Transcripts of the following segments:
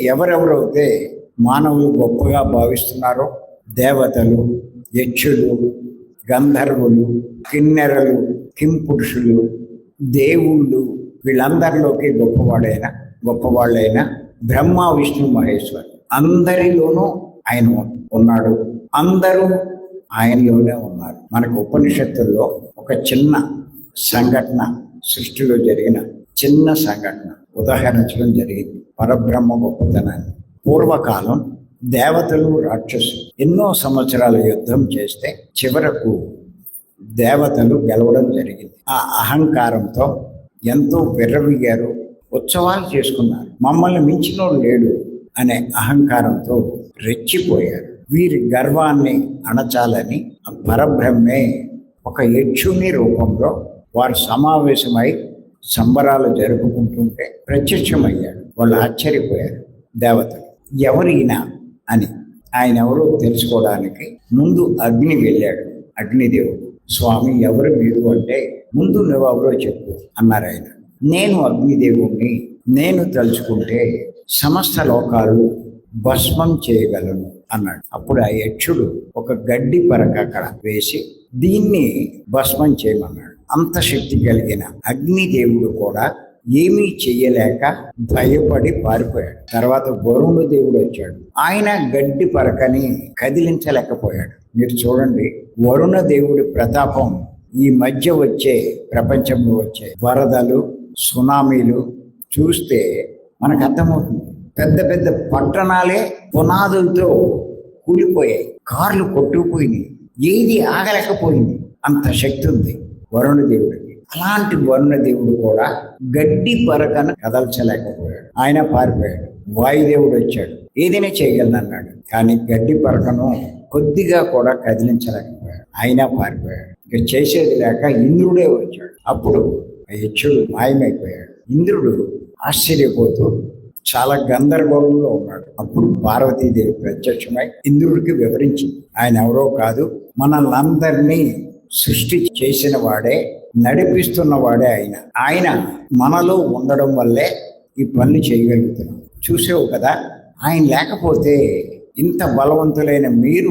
ఎవరెవరైతే మానవులు గొప్పగా భావిస్తున్నారో దేవతలు యక్షులు గంధర్వులు కిన్నెరలు కింపురుషులు దేవుళ్ళు వీళ్ళందరిలోకి గొప్పవాడైన గొప్పవాళ్ళైన బ్రహ్మ విష్ణు మహేశ్వరు. అందరిలోనూ ఆయన ఉన్నాడు. అందరూ ఆయనలోనే ఉన్నారు. మనకు ఉపనిషత్తుల్లో ఒక చిన్న సంఘటన సృష్టిలో జరిగిన చిన్న సంఘటన ఉదాహరించడం జరిగింది. పరబ్రహ్మ గొప్పతనాన్ని పూర్వకాలం దేవతలు రాక్షసులు ఎన్నో సంవత్సరాలు యుద్ధం చేస్తే చివరకు దేవతలు గెలవడం జరిగింది. ఆ అహంకారంతో ఎంతో విర్రవిగారు ఉత్సవాలు చేసుకున్నారు. మమ్మల్ని మించినోడు లేడు అనే అహంకారంతో రెచ్చిపోయారు. వీరి గర్వాన్ని అణచాలని పరబ్రహ్మే ఒక యక్షుని రూపంలో వారు సమావేశమై సంబరాలు జరుపుకుంటుంటే ప్రత్యక్షమయ్యాడు. వాళ్ళు ఆశ్చర్యపోయారు. దేవతలు ఎవరైనా అని. ఆయన ఎవరో తెలుసుకోవడానికి ముందు అగ్ని వెళ్ళాడు. అగ్నిదేవుడు స్వామి ఎవరు మీరు అంటే ముందు నువ్వు ఎవరో చెప్పు అన్నారు ఆయన. నేను అగ్నిదేవుణ్ణి. నేను తలుచుకుంటే సమస్త లోకాలు భస్మం చేయగలను అన్నాడు. అప్పుడు ఆ యక్షుడు ఒక గడ్డి పరక అక్కడ వేసి దీన్ని భస్మం చేయమన్నాడు. అంత శక్తి కలిగిన అగ్నిదేవుడు కూడా ఏమీ చెయ్యలేక భయపడి పారిపోయాడు. తర్వాత వరుణ దేవుడు వచ్చాడు. ఆయన గడ్డి పరకని కదిలించలేకపోయాడు. మీరు చూడండి వరుణ దేవుడి ప్రతాపం ఈ మధ్య వచ్చే ప్రపంచంలో వచ్చే వరదలు సునామీలు చూస్తే మనకు అర్థమవుతుంది. పెద్ద పెద్ద పట్టణాలే పునాదులతో కూలిపోయాయి. కార్లు కొట్టుకుపోయినాయి. ఏది ఆగలేకపోయింది. అంత శక్తి ఉంది. వరుణ దేవుడికి. అలాంటి వరుణ దేవుడు కూడా గడ్డి పరకను కదల్చలేకపోయాడు. ఆయన పారిపోయాడు. వాయుదేవుడు వచ్చాడు. ఏదైనా చేయగలను అన్నాడు కానీ గడ్డి పరకను కొద్దిగా కూడా కదిలించలేకపోయాడు. ఆయన పారిపోయాడు. ఇక చేసేది లేక ఇంద్రుడే వచ్చాడు. అప్పుడు యక్షుడు మాయమైపోయాడు. ఇంద్రుడు ఆశ్చర్యపోతూ చాలా గందరగోళంలో ఉన్నాడు. అప్పుడు పార్వతీదేవి ప్రత్యక్షమై ఇంద్రుడికి వివరించింది. ఆయన ఎవరో కాదు మనల్నందరినీ సృష్టి చేసిన వాడే నడిపిస్తున్న వాడే ఆయన. ఆయన మనలో ఉండడం వల్లే ఈ పనులు చేయగలుగుతున్నాం. చూసావు కదా ఆయన లేకపోతే ఇంత బలవంతులైన మీరు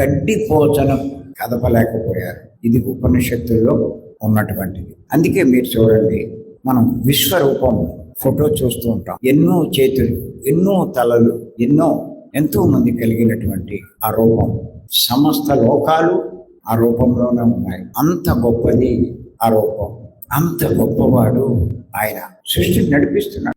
గడ్డి పోచను కదపలేకపోయారు. ఇది ఉపనిషత్తుల్లో ఉన్నటువంటిది. అందుకే మీరు చూడండి మనం విశ్వరూపం ఫోటో చూస్తూ ఉంటాం. ఎన్నో చేతులు ఎన్నో తలలు ఎన్నో ఎంతో మంది కలిగినటువంటి ఆ రూపం. సమస్త లోకాలు ఆ రూపంలోనే ఉన్నాయి. అంత గొప్పది ఆ రూపం. అంత గొప్పవాడు ఆయన సృష్టిని నడిపిస్తున్నాడు.